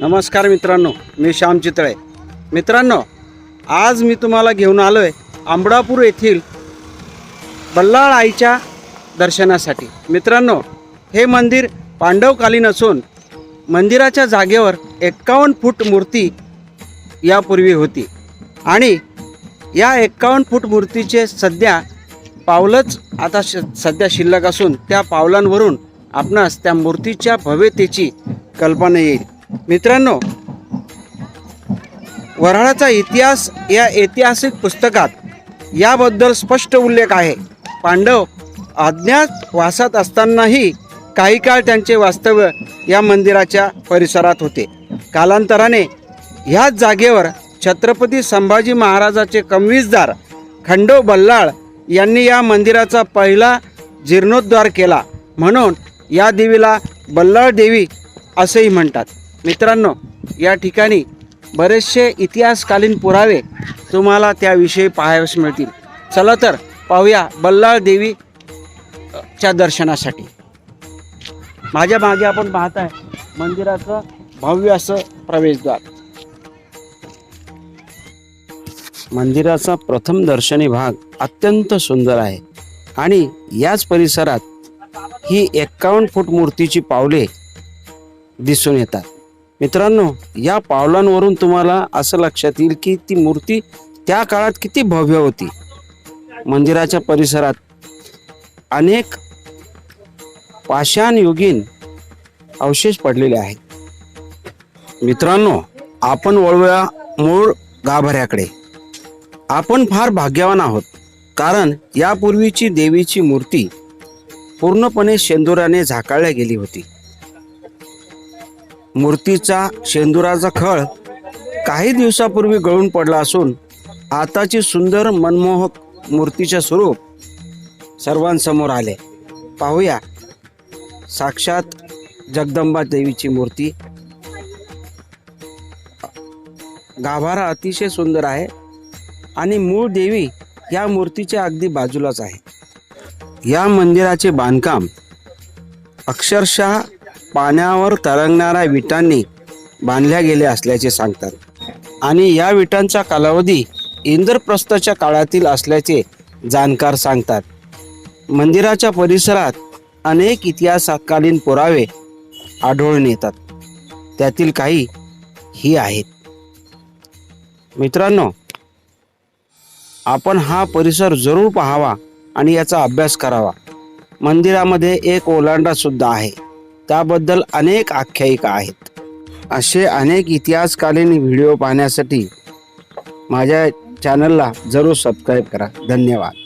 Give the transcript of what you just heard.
नमस्कार मित्रांनो मी श्याम चितळे. मित्रांनो आज मी तुम्हाला घेऊन आलो आहे आंबडापूर येथील बल्लाळ आईच्या दर्शनासाठी. मित्रांनो हे मंदिर पांडवकालीन असून मंदिराच्या जागेवर एक्कावन्न फूट मूर्ती यापूर्वी होती आणि या एक्कावन्न फूट मूर्तीचे सध्या पावलंच आता श सध्या शिल्लक असून त्या पावलांवरून आपणास त्या मूर्तीच्या भव्यतेची कल्पना येईल. मित्रांनो वऱ्हाडाचा इतिहास या ऐतिहासिक पुस्तकात याबद्दल स्पष्ट उल्लेख आहे. पांडव अज्ञात वासात असतानाही काही काळ त्यांचे वास्तव्य या मंदिराच्या परिसरात होते. कालांतराने ह्याच जागेवर छत्रपती संभाजी महाराजाचे कमवीसदार खंडो बल्लाळ यांनी या मंदिराचा पहिला जीर्णोद्धार केला. म्हणून या देवीला बल्लाळ देवी असेही म्हणतात. मित्रांनो या ठिकाणी बरेचसे इतिहासकालीन पुरावे तुम्हाला त्याविषयी पाहावयास मिळतील. चला तर पाहूया बल्लाळ देवी च्या दर्शनासाठी. माझ्या मागे आपण पाहत आहे मंदिराचं भव्य असं प्रवेशद्वार. मंदिराचा प्रथम दर्शनी भाग अत्यंत सुंदर आहे आणि याच परिसरात ही एक्कावन्न फूट मूर्तीची पावले दिसून येतात. मित्रांनो या पावलांवरून तुम्हाला असं लक्षात येईल की ती मूर्ती त्या काळात किती भव्य होती. मंदिराच्या परिसरात अनेक पाषाणयुगीन अवशेष पडलेले आहेत. मित्रांनो आपण वळूया मूळ गाभाऱ्याकडे. आपण फार भाग्यवान आहोत कारण यापूर्वीची देवीची मूर्ती पूर्णपणे शेंदुराने झाकाळल्या गेली होती. मूर्तीचा शेंदुराचा खळ काही दिवसापूर्वी गळून पडला असून आताची सुंदर मनमोहक मूर्तीचे स्वरूप सर्वांसमोर आले. पाहूया. साक्षात जगदंबा देवीची मूर्ती. गाभारा अतिशय सुंदर आहे आणि मूळ देवी या मूर्तीच्या अगदी बाजूलाच आहे. या मंदिराचे बांधकाम अक्षरशः पाण्यावर तरंगणाऱ्या विटांनी बांधल्या गेल्या असल्याचे सांगतात. आणि या विटांचा कालावधी इंद्रप्रस्थाच्या काळातील असल्याचे जाणकार सांगतात. मंदिराच्या परिसरात अनेक इतिहासकालीन पुरावे आढळून येतात. त्यातील काही ही आहेत. मित्रांनो आपण हा परिसर जरूर पाहावा आणि याचा अभ्यास करावा. मंदिरामध्ये एक ओलांडा सुद्धा आहे. त्याबद्दल अनेक आख्यायिका आहेत. असे अनेक इतिहासकालीन व्हिडिओ पाहण्यासाठी माझ्या चॅनलला जरूर सबस्क्राईब करा. धन्यवाद.